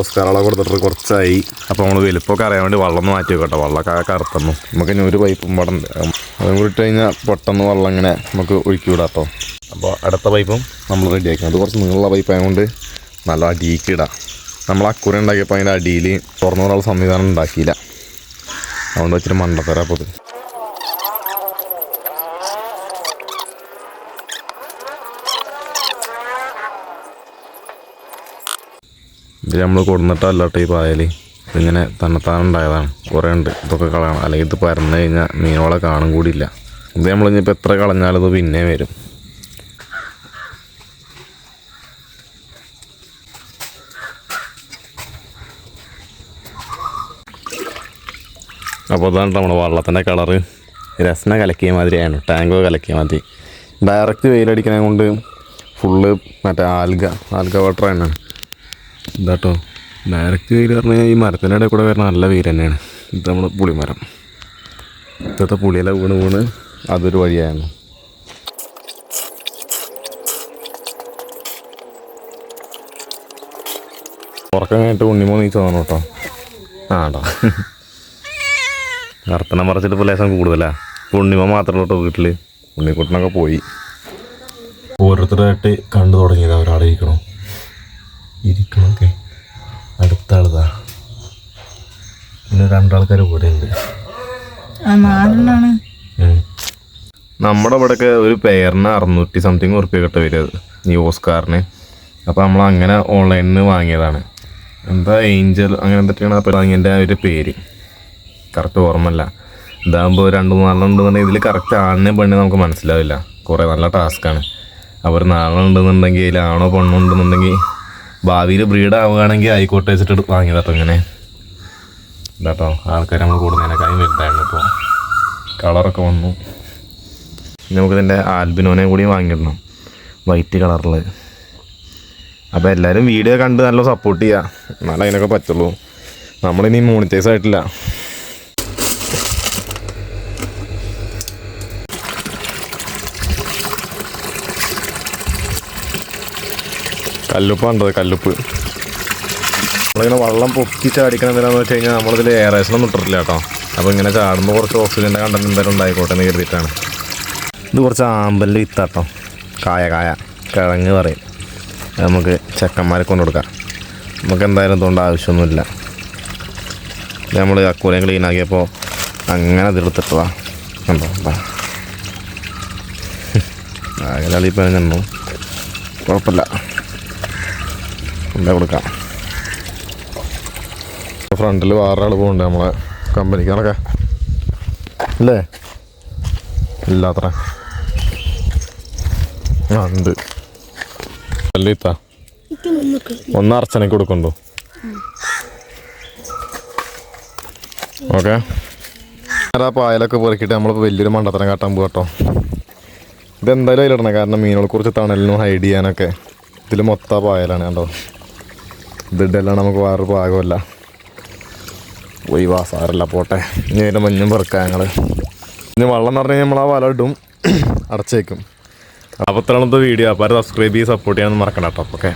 ഓസ്കാറോളെ കൊടുത്തിട്ട് കുറച്ചായി. അപ്പോൾ നമ്മൾ വലിപ്പമൊക്കെ അറിയാൻ വേണ്ടി വെള്ളം മാറ്റി വെക്കട്ടെ. വെള്ളമൊക്കെ കറുത്തുന്നു. നമുക്ക് ഇനി ഒരു പൈപ്പും പടം അതും കൂടി ഇട്ട് കഴിഞ്ഞാൽ പെട്ടെന്ന് വെള്ളം ഇങ്ങനെ നമുക്ക് ഒഴുക്കി വിടാട്ടോ. അപ്പോൾ അടുത്ത പൈപ്പും നമ്മൾ റെഡിയാക്കണം അത് കുറച്ച് നീളമുള്ള പൈപ്പ് ആയതുകൊണ്ട് നല്ല അടിയിക്ക് ഇടാം. നമ്മൾ അക്കുറി ഉണ്ടാക്കിയപ്പോൾ അതിന്റെ അടിയിൽ തുറന്നു പറയാനുള്ള സംവിധാനം ഉണ്ടാക്കിയില്ല. അതുകൊണ്ട് വെച്ചിട്ട് മണ്ടത്തരാ അപ്പോൾ ഇത് നമ്മൾ നമ്മൾ കൊടുന്നിട്ടല്ലോട്ടെ ഈ പായൽ ഇതിങ്ങനെ തന്നെത്താനുണ്ടായതാണ്. കുറേ ഉണ്ട്. ഇതൊക്കെ കളയണം. അല്ലെങ്കിൽ ഇത് പരന്നു കഴിഞ്ഞാൽ മീനുകളെ കാണും കൂടിയില്ല. ഇത് നമ്മളിനിപ്പോൾ എത്ര കളഞ്ഞാലും ഇത് പിന്നെ വരും. അപ്പോൾ അതാണ് നമ്മുടെ വള്ളത്തിന്റെ കളറ്. രസന കലക്കിയ മാതിരിയാണ്. ടാങ്കോ കലക്കിയ മാതിരി. ഡയറക്റ്റ് വെയിലടിക്കണേ കൊണ്ട് ഫുള്ള് മറ്റേ ആൽഗ ആൽഗ വാട്ടർ തന്നെയാണ് ഇതാട്ടോ. ഡയറക്റ്റ് വെയിൽ പറഞ്ഞു കഴിഞ്ഞാൽ ഈ മരത്തിന്റെ ഇടയിൽ കൂടെ വരുന്ന നല്ല വെയിൽ തന്നെയാണ്. ഇത് നമ്മൾ പുളിമരം. ഇത്തത്തെ പുളിയില വീണ് വീണ് അതൊരു വഴിയായിരുന്നു. ഉറക്കം കഴിഞ്ഞിട്ട് ഉണ്ണിമോ നീ തോന്നണം കേട്ടോ. ആ കേട്ടോ നർത്തനം മറച്ചിട്ട് ഇപ്പോൾ ലേശം കൂടുതലാ. ഇപ്പോൾ ഉണ്ണിമ മാത്രമേ കേട്ടോ വീട്ടിൽ ഉണ്ണിക്കുട്ടനൊക്കെ പോയി. ഓരോരുത്തരായിട്ട് കണ്ടു തുടങ്ങിയത് ഒരാളെ ഇരിക്കണമൊക്കെ അടുത്ത ആളതാ പിന്നെ രണ്ടാൾക്കാർ കൂടെ ഉണ്ട് നമ്മുടെ ഇവിടെയൊക്കെ ഒരു പെയറിന് അറുന്നൂറ്റി സംതിങ് ഉറുപ്പ്യ കിട്ട വരുന്നത് ഈ ഓസ്കാറിന്. അപ്പോൾ നമ്മൾ അങ്ങനെ ഓൺലൈനിൽ നിന്ന് വാങ്ങിയതാണ്. എന്താ ഏഞ്ചൽ അങ്ങനെ എന്തൊക്കെയാണ് അപ്പോൾ അതിന്റെ ആ ഒരു പേര്. കറക്റ്റ് ഓർമ്മല്ല ഇതാകുമ്പോൾ രണ്ട് മൂന്നാലെണ്ണം ഉണ്ടെന്നുണ്ടെങ്കിൽ ഇതിൽ കറക്റ്റ് ആണിനെ പെണ്ണിനെ നമുക്ക് മനസ്സിലാവില്ല. കുറേ നല്ല ടാസ്ക്കാണ് അവർ നാളെ ഉണ്ടെന്നുണ്ടെങ്കിൽ അതിൽ ആണോ ഉണ്ടെന്നുണ്ടെങ്കിൽ ഭാവിയിൽ ബ്രീഡ് ആവുകയാണെങ്കിൽ ആയിക്കോട്ടെ വെച്ചിട്ട് വാങ്ങിയതാട്ടോ ഇങ്ങനെ. ഇതാട്ടോ ആൾക്കാർ നമ്മൾ കൂടുന്നതിനേക്കാളും വലുതായിരുന്നു ഇപ്പോൾ കളറൊക്കെ വന്നു. നമുക്കിതിന്റെ ആൽബിനോനെ കൂടി വാങ്ങിയിടണം വൈറ്റ് കളറിൽ. അപ്പോൾ എല്ലാവരും വീഡിയോ കണ്ട് നല്ല സപ്പോർട്ട് ചെയ്യുക എന്നാലേ അതിനൊക്കെ പറ്റുള്ളൂ. നമ്മളിനി മോണിറ്റൈസ് ആയിട്ടില്ല. കല്ലുപ്പാണ്ടത് കല്ലുപ്പ്. നമ്മളിങ്ങനെ വെള്ളം പൊക്കി ചാടിക്കണം എന്തിനാന്ന് വെച്ച് കഴിഞ്ഞാൽ നമ്മളിതിൽ എയറേഷനൊന്നും ഇട്ടിട്ടില്ല കേട്ടോ. അപ്പോൾ ഇങ്ങനെ ചാടുമ്പോൾ കുറച്ച് ഓക്സിജന്റെ കണ്ടന്റ് എന്തായാലും ഉണ്ടായിക്കോട്ടെ എന്ന് കരുതിയിട്ടാണ്. ഇത് കുറച്ച് ആമ്പലിന്റെ വിത്താട്ടോ കായ കായ. കിഴങ്ങ് പറയും. നമുക്ക് ചെക്കന്മാരെ കൊണ്ടു കൊടുക്കാം. നമുക്ക് എന്തായാലും ഇതുകൊണ്ട് ആവശ്യമൊന്നുമില്ല. നമ്മൾ അക്കൂലം ക്ലീൻ ആക്കിയപ്പോൾ അങ്ങനെ ഇതെടുത്തിട്ടതാ കണ്ടോ? അങ്ങനെ ചെന്നു കുഴപ്പമില്ല. എന്താ കൊടുക്കാം? ഫ്രണ്ടിൽ വേറെ ആൾ പോകുന്നുണ്ട് നമ്മളെ കമ്പനിക്ക്. നടക്ക അല്ലേ ഇല്ലാത്ര. ആ ഉണ്ട്. അല്ലേ ഇത്ത? ഒന്ന് അർച്ചനയ്ക്ക് കൊടുക്കണ്ടോ? ഓക്കെ. ആ പായലൊക്കെ പെറുക്കിയിട്ട് നമ്മളിപ്പോൾ വലിയൊരു മണ്ടത്തരം കാട്ടാൻ പോകും കേട്ടോ ഇതെന്തായാലും അതിലിടണം. കാരണം മീനുകളെ കുറിച്ച് തണലിനും ഹൈഡ് ചെയ്യാനൊക്കെ ഇതിൽ മൊത്തം പായലാണ് കണ്ടോ? ഇതിടെല്ലാം നമുക്ക് വേറൊരു പാകമല്ല പോയി വാ സാരല്ല പോട്ടെ. ഇനി അതിന്റെ മഞ്ഞും പെറുക്കാം ഞങ്ങൾ ഇനി വെള്ളം എന്ന് പറഞ്ഞാൽ നമ്മൾ ആ വല ഇടും. അടച്ചേക്കും അപ്പോൾ ഇത്രയാണത്തെ വീഡിയോ അപ്പോൾ സബ്സ്ക്രൈബ് ചെയ്ത് സപ്പോർട്ട് ചെയ്യാൻ മറക്കണം കേട്ടോ. ഓക്കെ